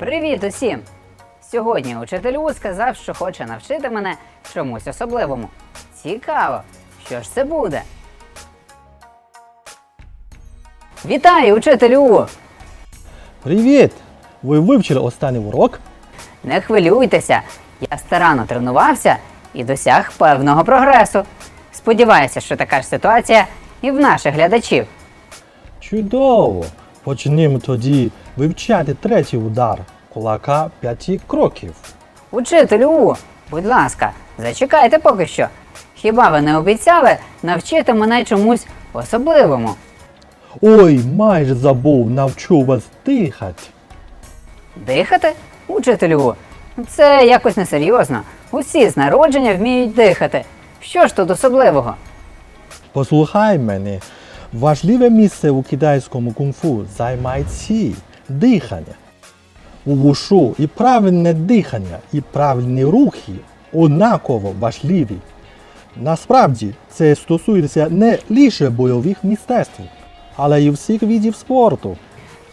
Привіт усім! Сьогодні учитель У сказав, що хоче навчити мене чомусь особливому. Цікаво, що ж це буде? Вітаю, учитель У! Привіт! Ви вивчили останній урок? Не хвилюйтеся, я старанно тренувався і досяг певного прогресу. Сподіваюся, що така ж ситуація і в наших глядачів. Чудово! Почнімо тоді вивчати третій удар кулака п'яти кроків. Учителю будь ласка, зачекайте поки що. Хіба ви не обіцяли навчити мене чомусь особливому? Ой, майже забув, навчу вас дихати. Дихати? Учителю це якось несерйозно. Усі з народження вміють дихати. Що ж тут особливого? Послухай мене, важливе місце у китайському кунг-фу займає ці дихання. У вушу і правильне дихання, і правильні рухи однаково важливі. Насправді це стосується не лише бойових мистецтв, але й всіх видів спорту.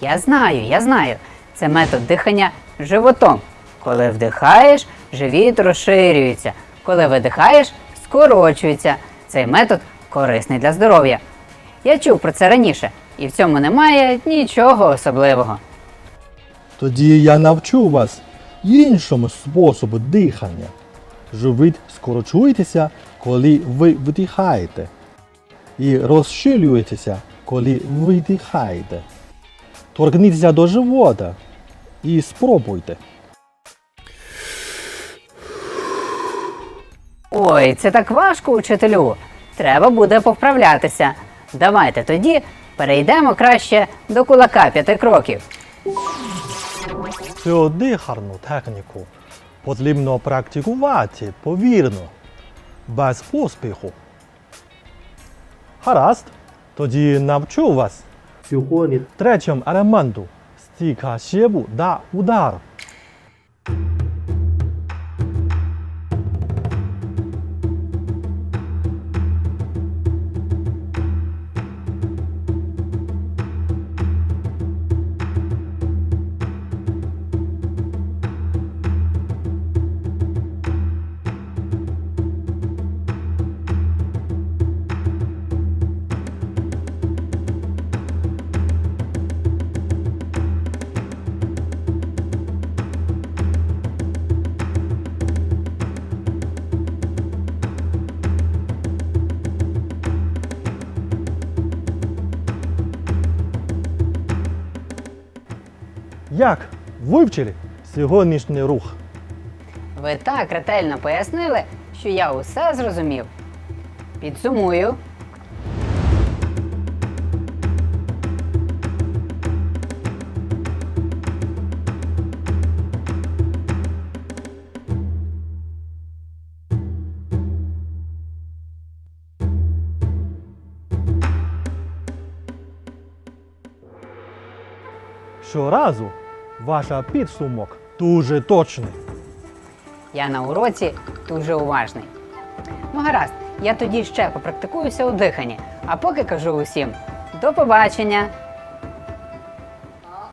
Я знаю, я знаю. Це метод дихання животом. Коли вдихаєш, живіт розширюється. Коли видихаєш, скорочується. Цей метод корисний для здоров'я. Я чув про це раніше, і в цьому немає нічого особливого. Тоді я навчу вас іншому способу дихання. Живіт скорочуєтеся, коли ви вдихаєте, і розширюєтеся, коли видихаєте. Торкніться до живота і спробуйте. Ой, це так важко, учителю. Треба буде повправлятися. Давайте тоді перейдемо краще до кулака п'яти кроків. Цю дихарну техніку потрібно практикувати повірно, без поспіху. Гаразд, тоді навчу вас сьогодні третьому елементу стіка щебу да удар. Як вивчили сьогоднішній рух? Ви так ретельно пояснили, що я усе зрозумів. Підсумую. Щоразу ваша підсумок дуже точний. Я на уроці дуже уважний. Ну гаразд, я тоді ще попрактикуюся у диханні, а поки кажу усім до побачення!